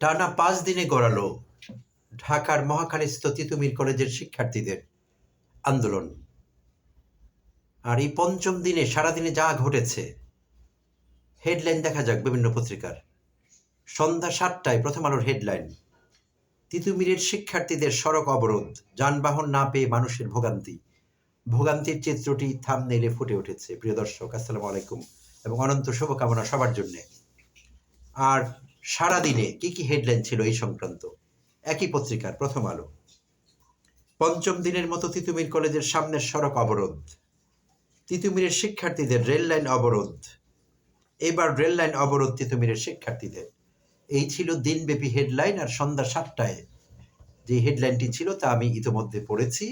টানা পাঁচ দিনে গড়ালো ঢাকার মহাখালীস্থ তিতুমির কলেজের শিক্ষার্থীদের আন্দোলন। আর এই পঞ্চম দিনে সারাদিনে যা ঘটেছে হেডলাইন দেখা যাক বিভিন্ন পত্রিকার। সন্ধ্যা সাতটায় প্রথম আলোর হেডলাইন তিতুমিরের শিক্ষার্থীদের সড়ক অবরোধ, যানবাহন না পেয়ে মানুষের ভোগান্তি। ভোগান্তির চিত্রটি থামনেইলে ফুটে উঠেছে। প্রিয় দর্শক, আসসালামু আলাইকুম এবং অনন্ত শুভকামনা সবার জন্যে। আর সারাদিনে কি কি হেডলাইন ছিল এই সংক্রান্ত? একই পত্রিকার প্রথম আলো। পঞ্চম দিনের মতো তিতুমির কলেজের সামনের সড়ক অবরোধ। তিতুমিরের শিক্ষার্থীদের রেল লাইন অবরোধ। এবার রেল লাইন অবরোধ তিতুমিরের শিক্ষার্থীদের। এই ছিল দিনব্যাপী হেডলাইন আর সন্ধ্যা সাতটায়। যে হেডলাইনটি ছিল তা আমি ইতিমধ্যে পড়েছি।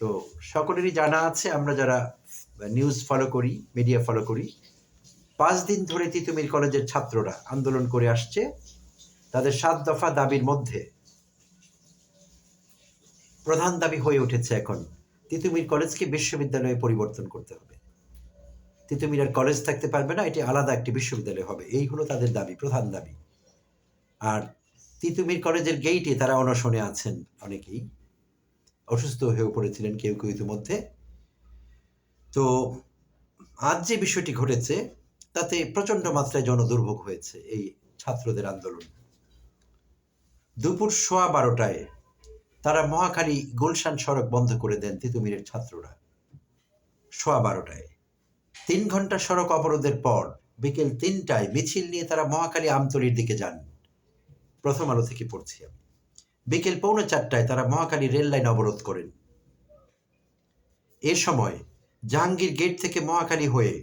তো সকলেরই জানা আছে, আমরা যারা নিউজ ফলো করি মিডিয়া ফলো করি পাঁচ দিন ধরে তিতুমির কলেজের ছাত্ররা আন্দোলন করে আসছে। তাদের সাত দফা দাবির মধ্যে প্রধান দাবি হয়ে উঠেছে এখন, তিতুমির কলেজকে বিশ্ববিদ্যালয়ে পরিবর্তন করতে হবে। তিতুমির আর কলেজ থাকতে পারবে না, এটি আলাদা একটি বিশ্ববিদ্যালয় হবে। এই হলো তাদের দাবি, প্রধান দাবি। আর তিতুমির কলেজের গেইটে তারা অনশনে আছেন অনেকেই। অসুস্থ হয়ে পড়েছিলেন কেউ কেউ ইতিমধ্যে। তো আজ যে বিষয়টি ঘটেছে তাতে প্রচণ্ড মাত্রায় জনদুর্ভোগ হয়েছে এই ছাত্রদের আন্দোলন। দুপুর সোয়া বারোটায় তারা মহাখালী গুলশান সড়ক বন্ধ করে দেন তিতুমিরের ছাত্ররা। সোয়া বারোটায়। তিন ঘণ্টা সড়ক অবরোধের পর বিকেল তিনটায় মিছিল নিয়ে তারা মহাখালী আমতলির দিকে যান। প্রথম আলো থেকে পড়ছি বিকেল পৌনে চারটায় তারা মহাখালী রেল লাইন অবরোধ করেন। এ সময় জাহাঙ্গীর গেট থেকে মহাখালী হয়ে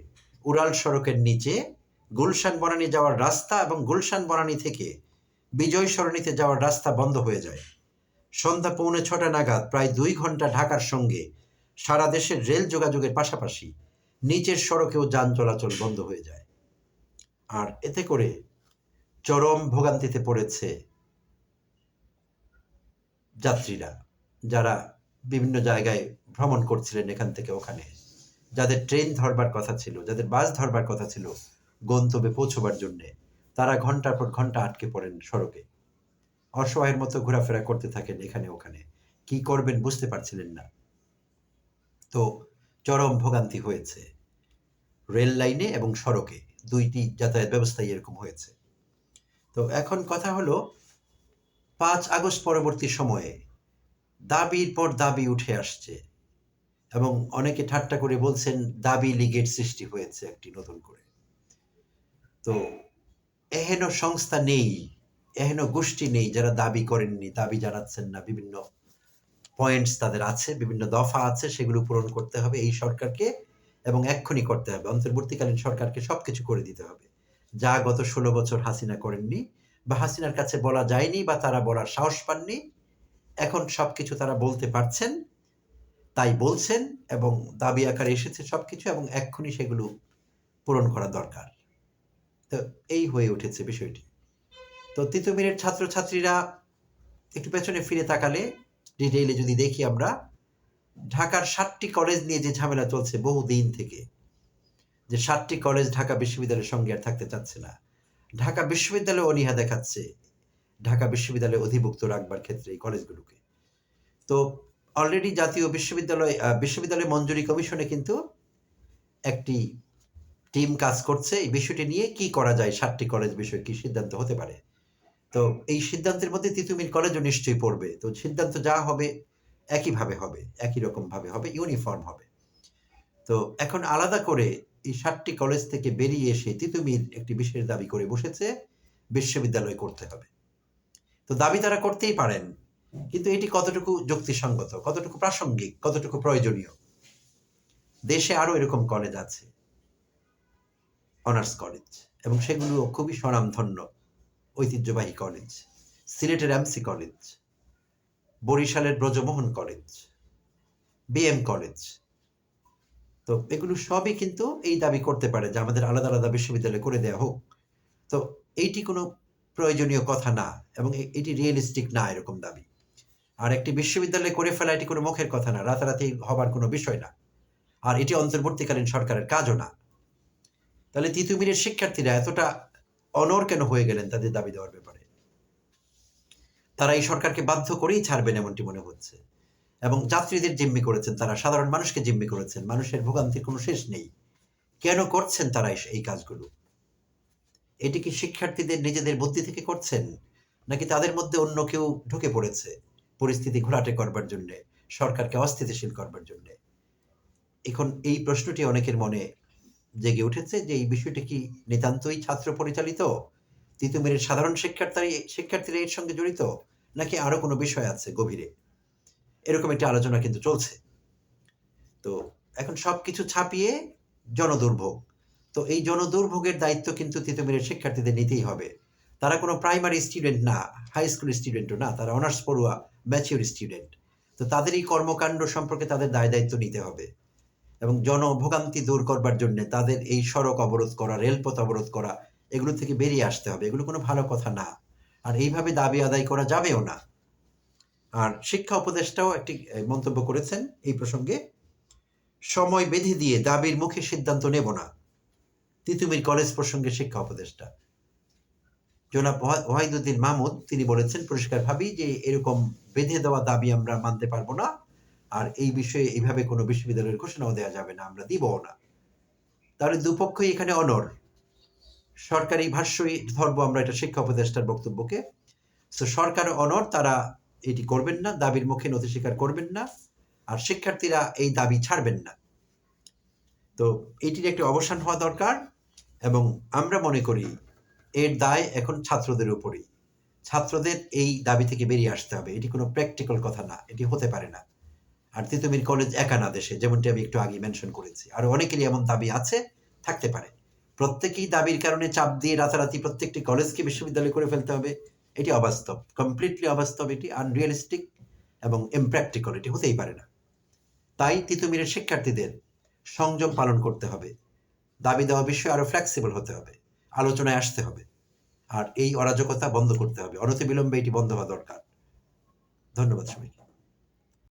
উড়াল সড়কের নিচে, গুলশান বনানী যাওয়ার রাস্তা এবং গুলশান বনানী থেকে বিজয় সরণিতে যাওয়ার রাস্তা বন্ধ হয়ে যায়। সন্ধ্যা পৌনে ছটা নাগাদ প্রায় দুই ঘণ্টা ঢাকার সঙ্গে সারা দেশের রেল যোগাযোগের পাশাপাশি নিচের সড়কেও যান চলাচল বন্ধ হয়ে যায়। আর এতে করে চরম ভোগান্তিতে পড়েছে যাত্রীরা, যারা বিভিন্ন জায়গায় ভ্রমণ করছিলেন এখান থেকে ওখানে। যাদের ট্রেন ধরবার কথা ছিল, যাদের বাস ধরবার কথা ছিল গন্তব্যে পৌঁছবার জন্যে, তারা ঘণ্টার পর ঘণ্টা আটকে পড়েন সড়কে। অসহায়ের মতো ঘোরাফেরা করতে থাকেন এখানে ওখানে। কি করবেন বুঝতে পারছিলেন না। তো চরম ভোগান্তি হয়েছে। রেল লাইনে এবং সড়কে দুইটি যাতায়াত ব্যবস্থাই এরকম হয়েছে। তো এখন কথা হলো, পাঁচ আগস্ট পরবর্তী সময়ে দাবির পর দাবি উঠে আসছে। এবং অনেকে ঠাট্টা করে বলছেন, দাবি লীগের সৃষ্টি হয়েছে একটি নতুন করে। তো এহেন সংস্থা নেই, এহেন গোষ্ঠী নেই যারা দাবি করেননি, দাবি জানাচ্ছেন না। বিভিন্ন পয়েন্টস তাদের আছে, বিভিন্ন দফা আছে, সেগুলো পূরণ করতে হবে এই সরকারকে এবং এক্ষুনি করতে হবে। অন্তর্বর্তীকালীন সরকারকে সবকিছু করে দিতে হবে। যা গত ষোলো বছর হাসিনা করেননি বা হাসিনার কাছে বলা যায়নি বা তারা বলার সাহস পাননি, এখন সবকিছু তারা বলতে পারছেন। তাই বলছেন এবং দাবি আকারে এসেছে সবকিছু এবং এক্ষুনি সেগুলো পূরণ করা দরকার। তো এই হয়ে উঠেছে বিষয়টি। তো তিতুমিরের ছাত্রছাত্রীরা একটু পেছনে ফিরে তাকালে ডিটেইলে যদি দেখি আমরা, ঢাকার সাতটি কলেজ নিয়ে যে ঝামেলা চলছে বহু দিন থেকে, যে সাতটি কলেজ ঢাকা বিশ্ববিদ্যালয়ের সঙ্গে আর থাকতে চাচ্ছে না। ঢাকা বিশ্ববিদ্যালয় অনীহা দেখাচ্ছে, ঢাকা বিশ্ববিদ্যালয়ে অধিভুক্ত রাখবার ক্ষেত্রে এই কলেজগুলোকে। তো অলরেডি জাতীয় বিশ্ববিদ্যালয় বিশ্ববিদ্যালয় মঞ্জুরি কমিশনে কিন্তু একটি টিম কাজ করছে। এই বিষয়টি নিয়ে কি করা যায়, সাতটি কলেজ বিষয়ে কি সিদ্ধান্ত হতে পারে? তো এই সিদ্ধান্তের মধ্যে তিতুমির কলেজও নিশ্চয়ই পড়বে। তো সিদ্ধান্ত যা হবে, একইভাবে হবে, একই রকম ভাবে হবে ইউনিফর্ম হবে। তো এখন আলাদা করে এই সাতটি কলেজ থেকে বেরিয়ে এসে তিতুমির একটি বিশেষ দাবি করে বসেছে, বিশ্ববিদ্যালয় করতে হবে। তো দাবি তারা করতেই পারেন। কিন্তু এটি কতটুকু যুক্তিসঙ্গত, কতটুকু প্রাসঙ্গিক, কতটুকু প্রয়োজনীয়? দেশে আরও এরকম কলেজ আছে অনার্স কলেজ এবং সেগুলো খুবই স্বনামধন্য ঐতিহ্যবাহী কলেজ সিলেটের এমসি কলেজ বরিশালের ব্রজমোহন কলেজ বিএম কলেজ তো এগুলো সবই কিন্তু এই দাবি করতে পারে যে আমাদের আলাদা আলাদা বিশ্ববিদ্যালয় করে দেওয়া হোক। তো এইটি কোনো প্রয়োজনীয় কথা না, এবং এটি রিয়েলিস্টিক না এরকম দাবি। আর একটি বিশ্ববিদ্যালয় করে ফেলা এটি কোনো মুখের কথা না, রাতারাতি হবার কোনো বিষয় না। আর এটি অন্তর্বর্তীকালীন সরকারের কাজও না। তাহলে তিতুমিরের শিক্ষার্থীরা এতটা অনর কেন হয়ে গেলেন তাদের দাবি দেওয়ার ব্যাপারে? তারা এই সরকারকে বাধ্য করেই ছাড়বেন এমনটি মনে হচ্ছে। এবং যাত্রীদের জিম্মি করেছেন তারা, সাধারণ মানুষকে জিম্মি করেছেন, মানুষের ভোগান্তির কোনো শেষ নেই। কেন করছেন তারা এই- কাজগুলো? এটি কি শিক্ষার্থীদের নিজেদের বুদ্ধি থেকে করছেন? নাকি তাদের মধ্যে অন্য কেউ ঢুকে পড়েছে? পরিস্থিতি ঘোলাটে করবার জন্য, সরকারকে অস্থিতিশীল করবার জন্য। এখন এই প্রশ্নটি অনেকের মনে জেগে উঠেছে যে এই বিষয়টি কি নিতান্তই ছাত্র পরিচালিত? তিতুমিরের সাধারণ শিক্ষার্থী, শিক্ষার্থীরা এর সঙ্গে জড়িত? নাকি আরও কোনো বিষয় আছে গভীরে? এরকম একটি আলোচনা কিন্তু চলছে। তো এখন সবকিছু ছাপিয়ে জনদুর্ভোগ। তো এই জনদুর্ভোগের দায়িত্ব কিন্তু তিতুমিরের শিক্ষার্থীদের নিতেই হবে। তারা কোনো প্রাইমারি স্টুডেন্ট না হাই স্কুল স্টুডেন্টও না, তারা অনার্স পড়ুয়া ম্যাচিউর স্টুডেন্ট তো তাদের এই কর্মকাণ্ড সম্পর্কে তাদের দায় দায়িত্ব নিতে হবে এবং জনভোগান্তি দূর করবার জন্য তাদের এই সড়ক অবরোধ করা, রেলপথ অবরোধ করা, এগুলো থেকে বেরিয়ে আসতে হবে। এগুলো কোনো ভালো কথা না। আর এইভাবে দাবি আদায় করা যাবেও না। আর শিক্ষা উপদেষ্টাও একটি মন্তব্য করেছেন এই প্রসঙ্গে, সময় বেঁধে দিয়ে দাবির মুখে সিদ্ধান্ত নেব না। তিতুমির কলেজ প্রসঙ্গে শিক্ষা উপদেষ্টা। জনাব ওয়া- ওয়াহিদুদ্দিন মাহমুদ, তিনি বলেছেন পরিষ্কারভাবেই যে এরকম বেঁধে দেওয়া দাবি আমরা মানতে পারব না। আর এই বিষয়ে এইভাবে কোনো বিশ্ববিদ্যালয়ের ঘোষণাও দেওয়া যাবে না, আমরা দিবও না। তাহলে দুপক্ষই এখানে অনর সরকারি ভাষ্যই ধরবো আমরা এটা শিক্ষা উপদেষ্টার বক্তব্যকে। তো সরকার অনর তারা এটি করবেন না, দাবির মুখে নথি স্বীকার করবেন না, আর শিক্ষার্থীরা এই দাবি ছাড়বেন না। তো এটির একটি অবসান হওয়া দরকার, এবং আমরা মনে করি এর দায় এখন ছাত্রদের উপরেই। ছাত্রদের এই দাবি থেকে বেরিয়ে আসতে হবে। এটি কোনো প্র্যাকটিক্যাল কথা না, এটি হতে পারে না। আর তিতুমির কলেজ একা না দেশে, যেমনটি আমি একটু আগে মেনশন করেছি। আর অনেকেরই এমন দাবি আছে, থাকতে পারে। প্রত্যেকেই দাবির কারণে চাপ দিয়ে রাতারাতি প্রত্যেকটি কলেজকে বিশ্ববিদ্যালয় করে ফেলতে হবে। এটি অবাস্তব কমপ্লিটলি অবাস্তব, এটি আনরিয়ালিস্টিক এবং ইমপ্র্যাকটিক্যাল এটি হতেই পারে না। তাই তিতুমিরের শিক্ষার্থীদের সংযম পালন করতে হবে। দাবি দেওয়া বিষয়ে আরও ফ্লেক্সিবল হতে হবে। আলোচনায় আসতে হবে। আর এই অরাজকতা বন্ধ করতে হবে। অনতিবিলম্বে এটি বন্ধ হওয়া দরকার। ধন্যবাদ সবাইকে।